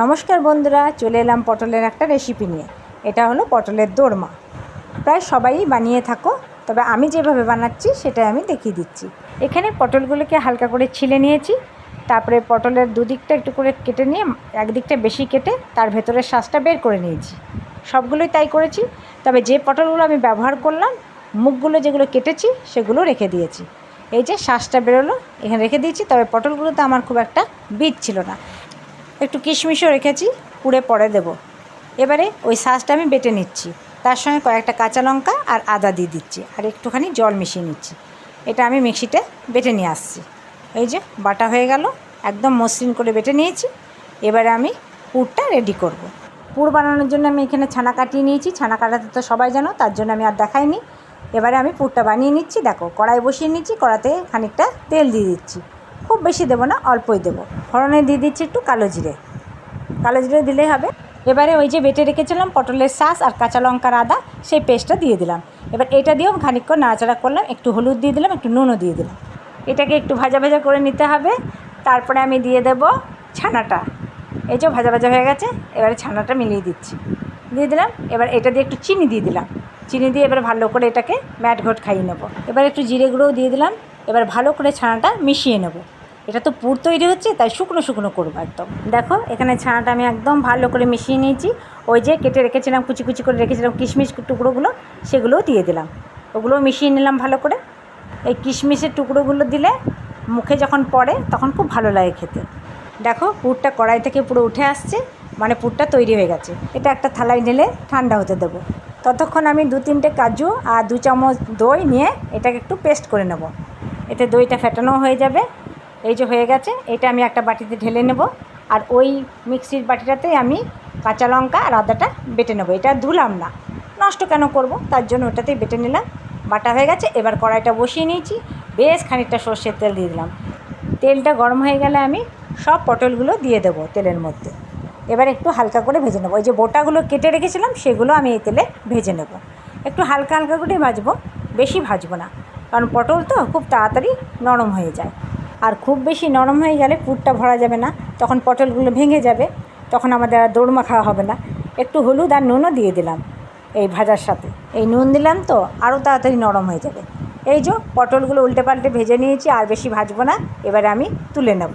নমস্কার বন্ধুরা, চলে এলাম পটলের একটা রেসিপি নিয়ে। এটা হলো পটলের দোরমা। প্রায় সবাই বানিয়ে থাকো, তবে আমি যেভাবে বানাচ্ছি সেটাই আমি দেখিয়ে দিচ্ছি। এখানে পটলগুলোকে হালকা করে ছিলে নিয়েছি, তারপরে পটলের দুদিকটা একটু করে কেটে নিয়ে, একদিকটা বেশি কেটে তার ভেতরের শ্বাসটা বের করে নিয়েছি। সবগুলোই তাই করেছি, তবে যে পটলগুলো আমি ব্যবহার করলাম, মুখগুলো যেগুলো কেটেছি সেগুলো রেখে দিয়েছি। এই যে শ্বাসটা বেরোলো, এখানে রেখে দিয়েছি, তবে পটলগুলোতে আমার খুব একটা বীজ ছিল না। একটু কিশমিশও রেখেছি, পুড়ে পরে দেব। এবারে ওই শাঁসটা আমি বেটে নিচ্ছি। তার সঙ্গে কয়েকটা কাঁচা লঙ্কা আর আদা দিয়ে দিচ্ছি আর একটুখানি জল মিশিয়ে নিচ্ছি। এটা আমি মিক্সিতে বেটে নিয়ে আসছি। এই যে বাটা হয়ে গেল, একদম মসৃণ করে বেটে নিয়েছি। এবারে আমি পুরটা রেডি করব। পুর বানানোর জন্য আমি এখানে ছানা কাটিয়ে নিয়েছি। ছানা কাটাতে তো সবাই জানো, তার জন্য আমি আর দেখাইনি। এবারে আমি পুরটা বানিয়ে নিচ্ছি। দেখো, কড়াই বসিয়ে নিচ্ছি, কড়াতে খানিকটা তেল দিয়ে দিচ্ছি। খুব বেশি দেবো না, অল্পই দেবো। ফোড়নে দিয়ে দিচ্ছি একটু কালো জিরে। কালো জিরে দিলেই হবে। এবারে ওই যে বেটে রেখেছিলাম পটলের শাঁস আর কাঁচা লঙ্কার আদা, সেই পেস্টটা দিয়ে দিলাম। এবার এটা দিয়েও খানিকক্ষণ নাড়াচাড়া করলাম, একটু হলুদ দিয়ে দিলাম, একটু নুনও দিয়ে দিলাম। এটাকে একটু ভাজা ভাজা করে নিতে হবে। তারপরে আমি দিয়ে দেব ছানাটা। এই যে ভাজা ভাজা হয়ে গেছে, এবারে ছানাটা মিলিয়ে দিচ্ছি। দিয়ে দিলাম, এবার এটা দিয়ে একটু চিনি দিয়ে দিলাম। চিনি দিয়ে এবার ভালো করে এটাকে ম্যাট ঘট খাইয়ে নেব। এবার একটু জিরে গুঁড়োও দিয়ে দিলাম। এবার ভালো করে ছানাটা মিশিয়ে নেব। এটা তো পুর তৈরি হচ্ছে, তাই শুকনো শুকনো করব একদম। দেখো, এখানে ছানাটা আমি একদম ভালো করে মিশিয়ে নিয়েছি। ওই যে কেটে রেখেছিলাম, কুচি কুচি করে রেখেছিলাম কিশমিশ টুকরোগুলো, সেগুলোও দিয়ে দিলাম। ওগুলোও মিশিয়ে নিলাম ভালো করে। এই কিশমিশের টুকরোগুলো দিলে মুখে যখন পড়ে, তখন খুব ভালো লাগে খেতে। দেখো, পুরটা কড়াই থেকে পুরো উঠে আসছে মানে পুরটা তৈরি হয়ে গেছে। এটা একটা থালায় ঢেলে ঠান্ডা হতে দেবো। ততক্ষণ আমি দু তিনটে কাজু আর দু চামচ দই নিয়ে এটাকে একটু পেস্ট করে নেব। এতে দইটা ফেটানো হয়ে যাবে। এই যে হয়ে গেছে, এটা আমি একটা বাটিতে ঢেলে নেব। আর ওই মিক্সির বাটিটাতেই আমি কাঁচা লঙ্কা আর আদাটা বেটে নেব। এটা ধুলাম না, নষ্ট কেন করব? তার জন্য ওটাতেই বেটে নিলাম। বাটা হয়ে গেছে, এবার কড়াইটা বসিয়ে নিয়েছি। বেশ খানিকটা সর্ষের তেল দিয়ে দিলাম। তেলটা গরম হয়ে গেলে আমি সব পটলগুলো দিয়ে দেবো তেলের মধ্যে। এবার একটু হালকা করে ভেজে নেব। ওই যে বোটাগুলো কেটে রেখেছিলাম, সেগুলো আমি এই তেলে ভেজে নেব। একটু হালকা হালকা করে ভাজবো, বেশি ভাজবো না। কারণ পটল তো খুব তাড়াতাড়ি নরম হয়ে যায়। আর খুব বেশি নরম হয়ে গেলে পুরটা ভরা যাবে না। তখন পটলগুলো ভেঙে যাবে। তখন আমাদের আর দৌড়মা খাওয়া হবে না। একটু হলুদ আর নুনও দিয়ে দিলাম এই ভাজার সাথে। এই নুন দিলাম তো, আরও তাড়াতাড়ি নরম হয়ে যাবে। এই যে পটলগুলো উল্টে পাল্টে ভেজে নিয়েছি, আর বেশি ভাজবো না। এবারে আমি তুলে নেব।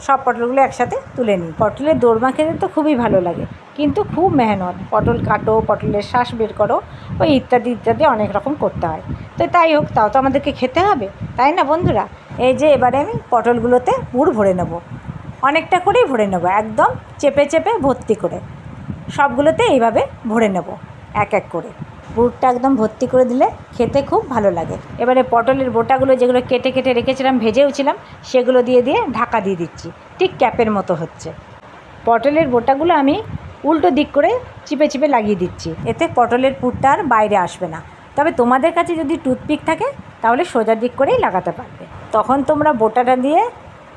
সব পটলগুলো একসাথে তুলে নিই। পটলের দোরমা খেতে তো খুবই ভালো লাগে। কিন্তু খুব মেহনত। পটল কাটো, পটলের শ্বাস বের করো, ওই ইত্যাদি ইত্যাদি অনেক রকম করতে হয়। তো তাই হোক, তাও তো আমাদেরকে খেতে হবে। তাই না বন্ধুরা? এই যে এবারে আমি পটলগুলোতে পুর ভরে নেব। অনেকটা করেই ভরে নেব, একদম চেপে চেপে ভর্তি করে। সবগুলোতে এইভাবে ভরে নেব, এক এক করে। পুরটা একদম ভর্তি করে দিলে খেতে খুব ভালো লাগে। এবারে পটলের বোটাগুলো যেগুলো কেটে কেটে রেখেছিলাম, ভেজেওছিলাম, সেগুলো দিয়ে দিয়ে ঢাকা দিয়ে দিচ্ছি। ঠিক ক্যাপের মতো হচ্ছে। পটলের বোটাগুলো আমি উল্টো দিক করে চিপে চিপে লাগিয়ে দিচ্ছি। এতে পটলের পুরটা আর বাইরে আসবে না। তবে তোমাদের কাছে যদি টুথপিক থাকে, তাহলে সোজা দিক করেই লাগাতে পারবে তখন তোমরা বোটাটা দিয়ে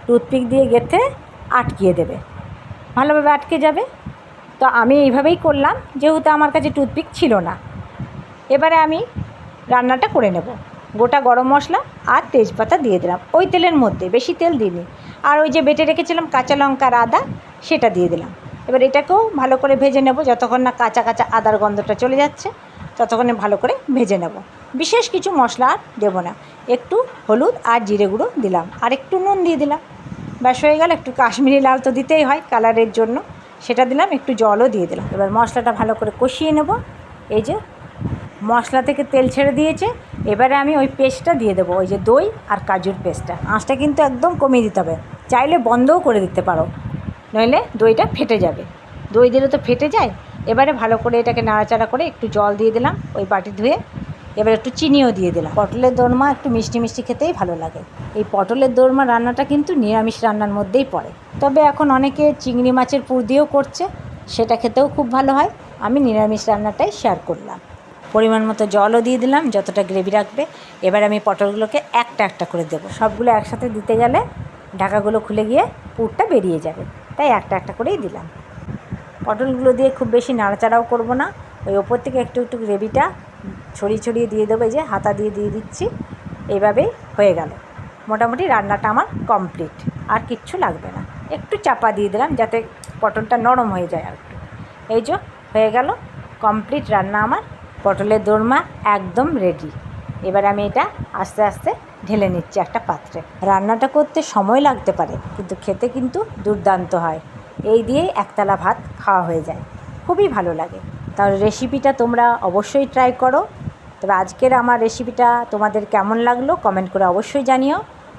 টুথপিক দিয়ে গেঁথে আটকিয়ে দেবে। ভালোভাবে আটকে যাবে। তো আমি এইভাবেই করলাম, যেহেতু আমার কাছে টুথপিক ছিল না। এবারে আমি রান্নাটা করে নেব। গোটা গরম মশলা আর তেজপাতা দিয়ে দিলাম। ওই তেলের মধ্যে, বেশি তেল দিইনি। আর ওই যে বেটে রেখেছিলাম কাঁচা লঙ্কা আর আদা, সেটা দিয়ে দিলাম। এবার এটাকেও ভালো করে ভেজে নেব, যতক্ষণ না কাঁচা কাঁচা আদার গন্ধটা চলে যাচ্ছে। ততক্ষণে ভালো করে ভেজে নেব। বিশেষ কিছু মশলা আর দেবো না। একটু হলুদ আর জিরে গুঁড়ো দিলাম। আর একটু নুন দিয়ে দিলাম। ব্যাস, হয়ে গেল। একটু কাশ্মীরি লাল তো দিতেই হয় কালারের জন্য। সেটা দিলাম, একটু জলও দিয়ে দিলাম। এবার মশলাটা ভালো করে কষিয়ে নেব। এই যে মশলা থেকে তেল ছেড়ে দিয়েছে। এবারে আমি ওই পেস্টটা দিয়ে দেবো, ওই যে দই আর কাজুর পেস্টটা। আঁচটা কিন্তু একদম কমিয়ে দিতে হবে। চাইলে বন্ধও করে দিতে পারো। নইলে দইটা ফেটে যাবে। দই দিলে তো ফেটে যায়। এবারে ভালো করে এটাকে নাড়াচাড়া করে একটু জল দিয়ে দিলাম, ওই বাটি ধুয়ে। এবার একটু চিনিও দিয়ে দিলাম। পটলের দোরমা একটু মিষ্টি মিষ্টি খেতেই ভালো লাগে। এই পটলের দোরমা রান্নাটা কিন্তু নিরামিষ রান্নার মধ্যেই পড়ে। তবে এখন অনেকে চিংড়ি মাছের পুর দিয়েও করছে, সেটা খেতেও খুব ভালো হয়। আমি নিরামিষ রান্নাটাই শেয়ার করলাম। পরিমাণ মতো জলও দিয়ে দিলাম, যতটা গ্রেভি রাখবে। এবার আমি পটলগুলোকে একটা একটা করে দেবো। সবগুলো একসাথে দিতে গেলে ঢাকাগুলো খুলে গিয়ে পুরটা বেরিয়ে যাবে। তাই একটা একটা করেই দিলাম। পটলগুলো দিয়ে খুব বেশি নাড়াচাড়াও করব না। ওই ওপর থেকে একটু একটু গ্রেভিটা ছড়িয়ে ছড়িয়ে দিয়ে দেবো যে হাতা দিয়ে দিয়ে দিচ্ছি। এইভাবেই হয়ে গেল। মোটামুটি রান্নাটা আমার কমপ্লিট, আর কিচ্ছু লাগবে না। একটু চাপা দিয়ে দিলাম যাতে পটলটা নরম হয়ে যায় আর একটু এই যে হয়ে গেল, কমপ্লিট রান্না আমার। পটলের দোরমা একদম রেডি এবার আমি এটা আস্তে আস্তে ঢেলে নিচ্ছি একটা পাত্রে। রান্নাটা করতে সময় লাগতে পারে, কিন্তু খেতে কিন্তু দুর্দান্ত হয়। এই দিয়ে একতলা ভাত খাওয়া হয়ে যায়। খুবই ভালো লাগে। তাহলে রেসিপিটা তোমরা অবশ্যই ট্রাই করো। তবে আজকের আমার রেসিপিটা তোমাদের কেমন লাগল কমেন্ট করে অবশ্যই জানিও।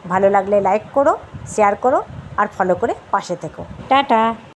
ভালো লাগলে লাইক করো শেয়ার করো, আর ফলো করে পাশে থেকো। টাটা।